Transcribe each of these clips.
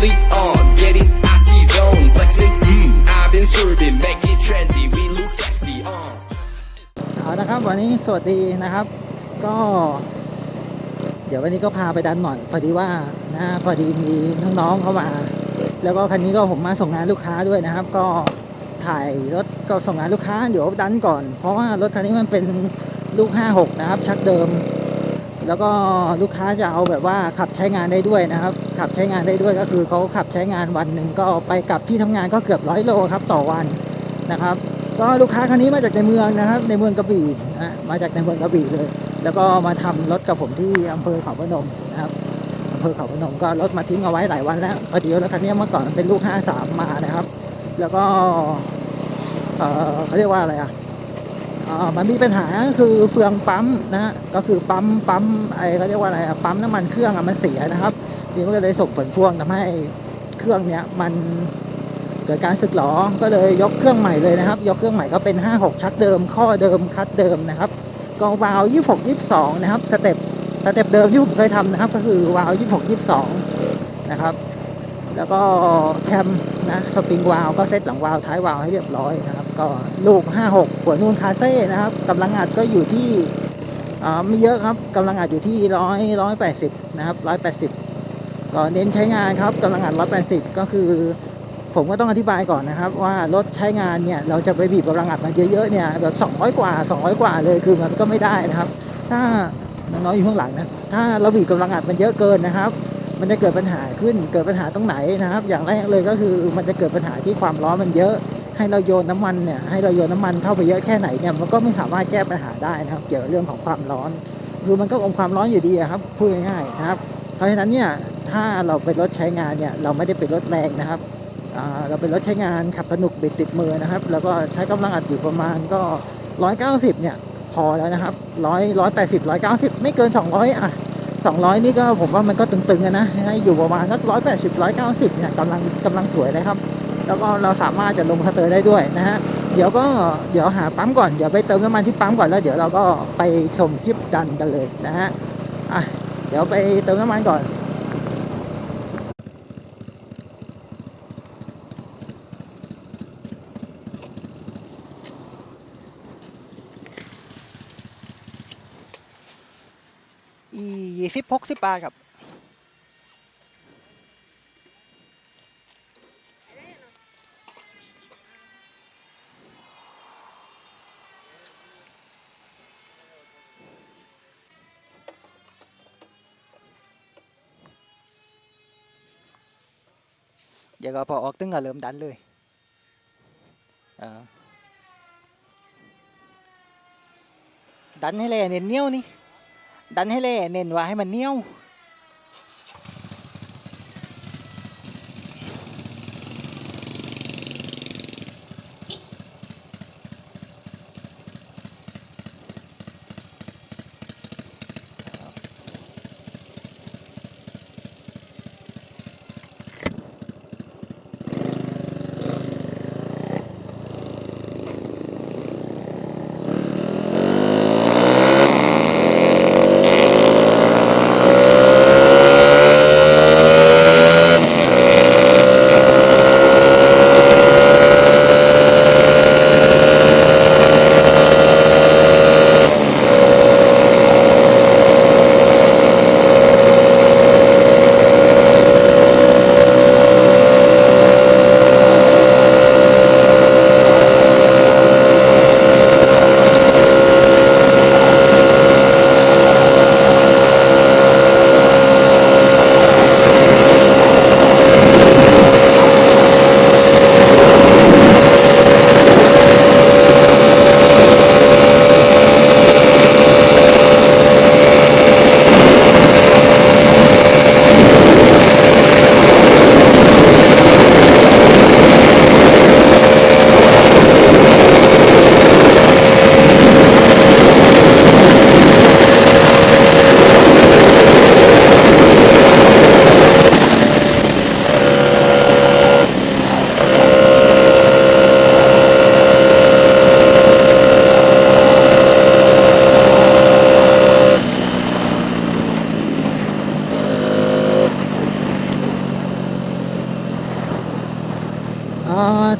making Billy on, getting icy zone, flexing. mm, I've been sorbing, make it trendy. We look sexy. On. เอานะครับวันนี้สวัสดีนะครับ ก็ เดี๋ยววันนี้ก็พาไปดันหน่อยพอดีว่านะพอดีมีน้องๆเข้ามา แล้วก็คันนี้ก็ผมมาส่งงานลูกค้าด้วยนะครับ ก็ถ่ายรถก็ส่งงานลูกค้าเดี๋ยวดันก่อน เพราะว่ารถคันนี้มันเป็นลูก 56 นะครับ ชักเดิม แล้วก็ลูกค้าจะเอาแบบว่าขับใช้งานได้ด้วยนะครับ ขับใช้งานได้ด้วยก็คือเขาขับใช้งานวันหนึ่งก็ไปกลับที่ทำงานก็เกือบร้อยโลครับต่อวันนะครับ ก็ลูกค้าคันนี้มาจากในเมืองนะครับ ในเมืองกระบี่นะมาจากในเมืองกระบี่เลย แล้วก็มาทำรถกับผมที่อำเภอเขาพนมนะครับอำเภอเขาพนมก็รถมาทิ้งเอาไว้หลายวันแล้วพอดีรถคันนี้เมื่อก่อนเป็นลูก 53 มานะครับ แล้วก็เขาเรียกว่าอะไรอะเอ่อ มันมีปัญหาคือเฟืองปั๊มนะฮะก็คือปั๊มปั๊มไอเขาเรียกว่าอะไรอะปั๊มน้ำมันเครื่องอะมันเสียนะครับนี่มันก็เลยส่งผลพวงทำให้เครื่องเนี้ยมันเกิดการสึกหรอก็เลยยกเครื่องใหม่เลยนะครับ ยกเครื่องใหม่ก็เป็น 56 ชักเดิม ข้อเดิมคัดเดิมนะครับกองวาล์ว26 22นะครับสเต็ปสเต็ปเดิมที่ผมเคยทำนะครับ ก็คือวาล์ว26 22นะครับ แล้วก็แคมนะสปริงวาล์วก็เซตหลังวาล์วท้ายวาล์วให้เรียบร้อยนะครับ ก็ลูก 56 หัวนูนคาเซ่นะครับกำลังอัดก็อยู่ที่อ่าไม่เยอะครับกำลังอัดอยู่ที่100 180นะครับ180ก็เน้นใช้งานครับกำลังอัด180ก็คือ ผมก็ต้องอธิบายก่อนนะครับ ว่ารถใช้งานเนี่ยเราจะไปบีบกำลังอัดมาเยอะๆเนี่ยแบบ200กว่า200กว่าเลยคือมันก็ไม่ได้นะครับ ถ้าน้องๆอยู่ข้างหลังนะถ้าเราบีบกำลังอัดมันเยอะเกินนะครับ มันจะเกิดปัญหาขึ้นเกิดปัญหาตรงไหนนะครับ อย่างแรกเลยก็คือมันจะเกิดปัญหาที่ความร้อนมันเยอะ ให้เราโยนน้ำมันเนี่ยให้เราโยนน้ำมันเข้าไปเยอะแค่ไหนเนี่ยมันก็ไม่สามารถแก้ปัญหาได้นะครับ เกี่ยวกับเรื่องของความร้อน คือมันก็อมความร้อนอยู่ดีครับพูดง่ายๆนะครับ เพราะฉะนั้นเนี่ยถ้าเราเป็นรถใช้งานเนี่ยเราไม่ได้เป็นรถแรงนะครับเราเป็นรถใช้งานขับสนุกบิดติดมือนะครับ แล้วก็ใช้กำลังอัดอยู่ประมาณก็ 190 เนี่ยพอแล้วนะครับ100 180 190ไม่เกิน200อะ200นี่ก็ผมว่ามันก็ตึงๆอะนะให้อยู่ประมาณสัก180 190เนี่ยกำลังกำลังสวยเลยครับ แล้วก็เราสามารถจะลงสเตอร์ได้ด้วยนะฮะเดี๋ยวก็เดี๋ยวหาปั๊มก่อนเดี๋ยวไปเติมน้ำมันที่ปั๊มก่อนแล้วเดี๋ยวเราก็ไปชมคลิปดันกันเลยนะฮะอะเดี๋ยวไปเติมน้ำมันก่อนอียี่สิบหกสิบบาทครับ เดี๋ยวก็พอออกตึงก็เริ่มดันเลยดันให้แล่เน้นเนี้ยวนี่ ดันให้แล่เน้นว่าให้มันเนี้ยว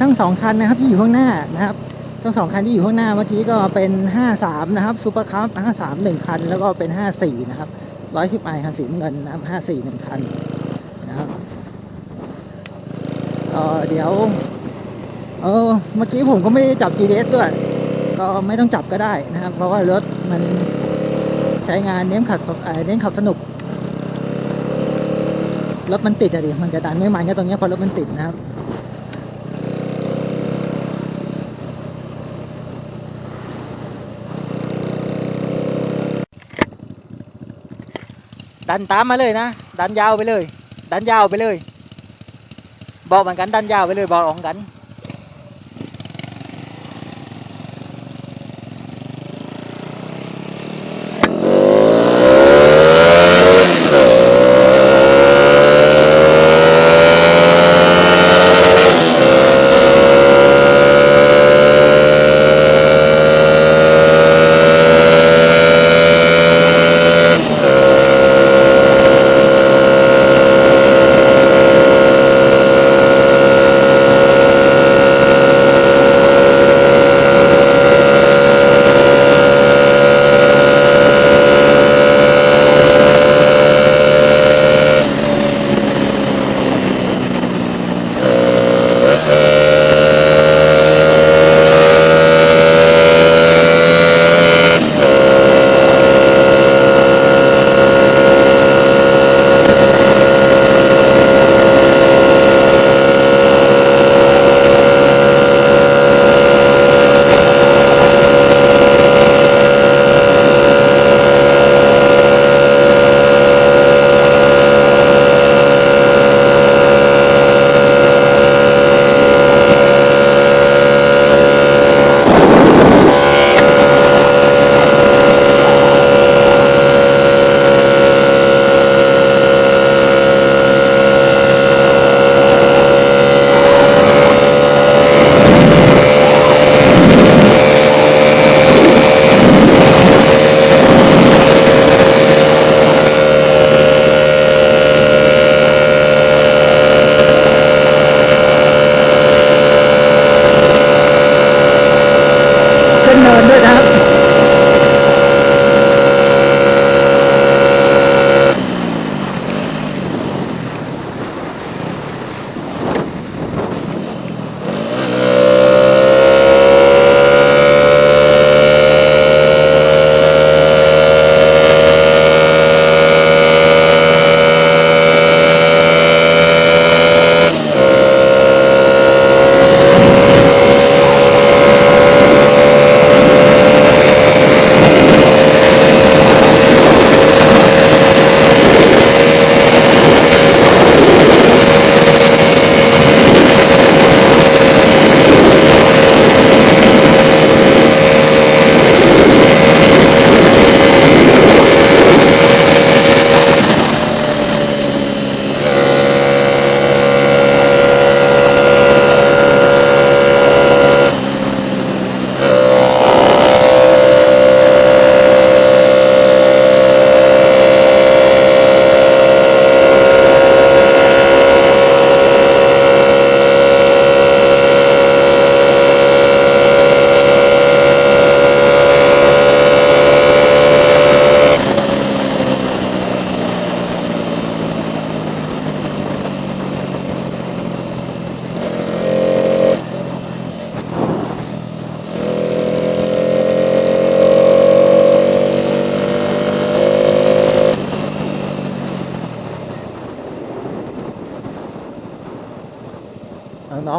ทั้งสองคันนะครับที่อยู่ข้างหน้านะครับ ทั้งสองคันที่อยู่ข้างหน้าเมื่อกี้ก็เป็น53นะครับซูเปอร์คัพ53หนึ่งคัน แล้วก็เป็น54นะครับ110ไอคันสีเงินนะครับ54หนึ่งคันนะครับก็เดี๋ยว เออเมื่อกี้ผมก็ไม่ได้จับ GPS ด้วย ก็ไม่ต้องจับก็ได้นะครับ เพราะว่ารถมันใช้งานเน้นขับเน้นขับสนุกรถมันติดอะดิมันจะดันไม่มันก็ตรงนี้เพราะรถมันติดนะครับ ดันตามมาเลยนะ ดันยาวไปเลย ดันยาวไปเลย บอกเหมือนกันดันยาวไปเลยบอกอองกัน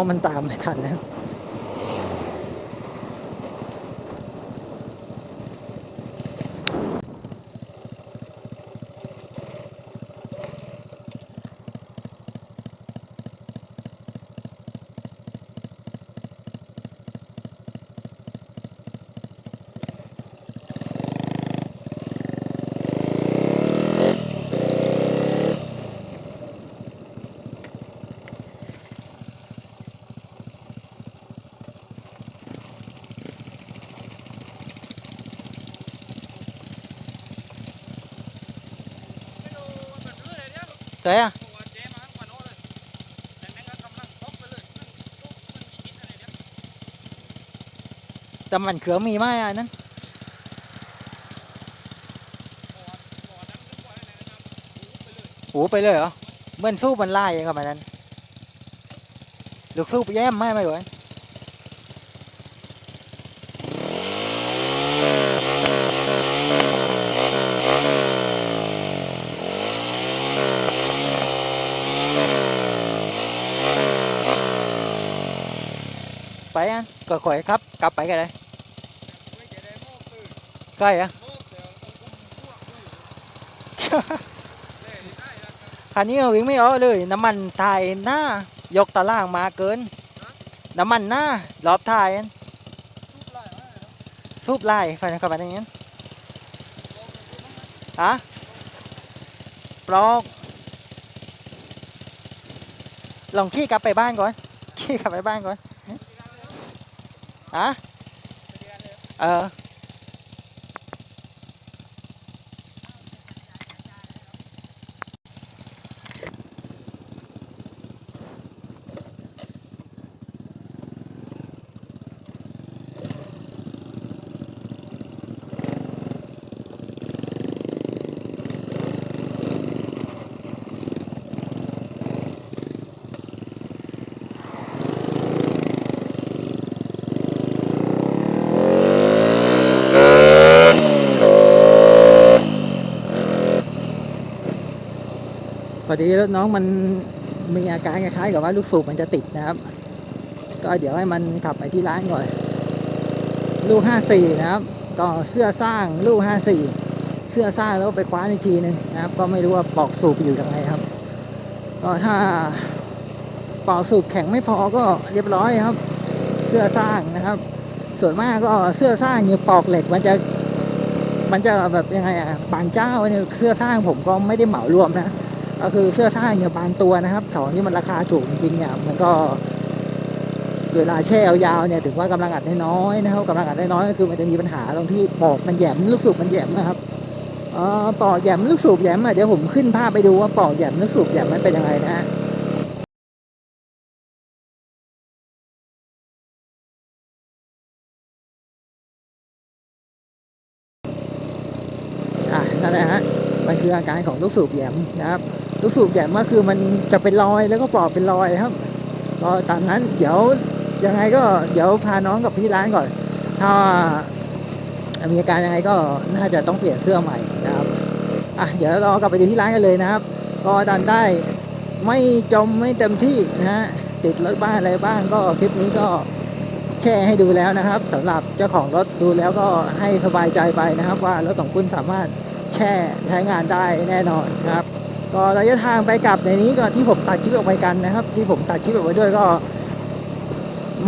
มันตามไม่ทันนะ ไหนแต่มันเขือมีไหมอะนั้นหูไปเลยเหรอเหมือนสู้มันไล่ยังกับมันนั้นหรือสู้แย่มไมไหม่หรอ ไปอะก็ข่อยครับ กลับไปกันเลยใกล้อะคันนี้วิ่งไม่ออกเลย น้ำมันทายหน้ายกตะล่างมาเกิน น้ำมันหน้ารอบทายอันสูบไล่ไปนะครับไปอย่างนี้ฮะปลอกลองขี่กลับไปบ้านก่อนขี่กลับไปบ้านก่อน ฮะเออ ดีรถน้องมันมีอาการคล้ายๆกับว่าลูกสูบมันจะติดนะครับ ก็เดี๋ยวให้มันขับไปที่ร้านก่อน ลูก 54 นะครับ ก็เสื้อสร้างลูก 54 เสื้อสร้างแล้วไปคว้าอีกทีหนึงนะครับ ก็ไม่รู้ว่าปอกสูบอยู่ยังไงครับ ก็ถ้าปอกสูบแข็งไม่พอก็เรียบร้อยครับ เสื้อสร้างนะครับ ส่วนมากก็เสื้อสร้างเนี่ยปอกเหล็กมันจะมันจะแบบยังไงอะบางเจ้าเนี่ยเสื้อสร้างผมก็ไม่ได้เหมารวมนะ ก็คือเสื้อสร้าเนี่ยบางตัวนะครับของที่มันราคาถูกจริงเนี่ยมันก็เวลาแช่ยาวๆเนี่ยถึงว่ากำลังอัดน้อยๆนะครับกำลังอัดน้อยๆก็คือมันจะมีปัญหาตรงที่ปอกมันแหยมลูกสูบมันแหยมนะครับเอ่อปอกแหยมลูกสูบแหยมอะเดี๋ยวผมขึ้นภาพไปดูว่าปอกแหยมลูกสูบแหยมมันเป็นยังไงนะฮะอะนั่นแหละฮะมันคืออาการของลูกสูบแหยมนะครับ ลูกสูบแหยมากคือมันจะเป็นรอยแล้วก็ปอกเป็นรอยครับก็ตามนั้นเดี๋ยวยังไงก็เดี๋ยวพาน้องกับพี่ร้านก่อน ถ้ามีอาการยังไงก็น่าจะต้องเปลี่ยนเสื้อใหม่นะครับอะเดี๋ยวเรากลับไปดูที่ร้านกันเลยนะครับ ก็ดันได้ไม่จมไม่เต็มที่นะฮะติดรถบ้านอะไรบ้างก็คลิปนี้ก็แชร์ให้ดูแล้วนะครับสำหรับเจ้าของรถดูแล้วก็ให้สบายใจไปนะครับ ว่ารถของคุณสามารถแช่ใช้งานได้แน่นอนนะครับ ก็ระยะทางไปกลับในนี้ก็ที่ผมตัดคลิปออกไปกันนะครับ ที่ผมตัดคลิปออกไปด้วยก็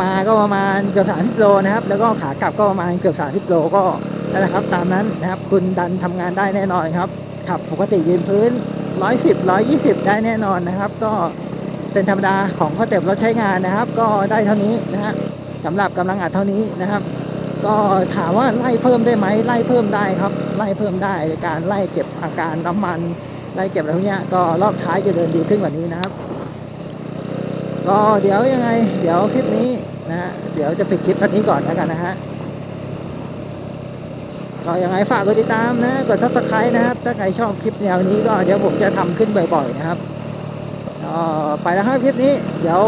มาก็ประมาณเกือบ30โลนะครับ แล้วก็ขากลับก็ประมาณเกือบ30โลก็นั่นแหละครับ ตามนั้นนะครับ คุณดันทำงานได้แน่นอนครับขับปกติยืนพื้น110 120ได้แน่นอนนะครับ ก็เป็นธรรมดาของข้อเต็บรถใช้งานนะครับ ก็ได้เท่านี้นะฮะสำหรับกำลังอัดเท่านี้นะครับ ก็ถามว่าไล่เพิ่มได้ไหมไล่เพิ่มได้ครับ ไล่เพิ่มได้ในการไล่เก็บอาการน้ำมัน ไล่เก็บอะไรพวกเนี้ยก็รอบท้ายจะเดินดีขึ้นกว่านี้นะครับ ก็เดี๋ยวยังไง เดี๋ยวคลิปนี้นะฮะเดี๋ยวจะปิดคลิปท่านี้ก่อนแล้วกันนะฮะก็ยังไงฝากกดติดตามนะกดซับสไครต์นะครับ ถ้าใครชอบคลิปแนวนี้ก็เดี๋ยวผมจะทำขึ้นบ่อยๆนะครับก็ไปแล้วครับคลิปนี้เดี๋ยว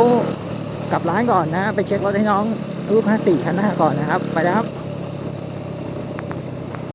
กลับร้านก่อนนะ ไปเช็ครถให้น้องลูกห้าสี่คันหน้าก่อนนะครับ ไปแล้วครับ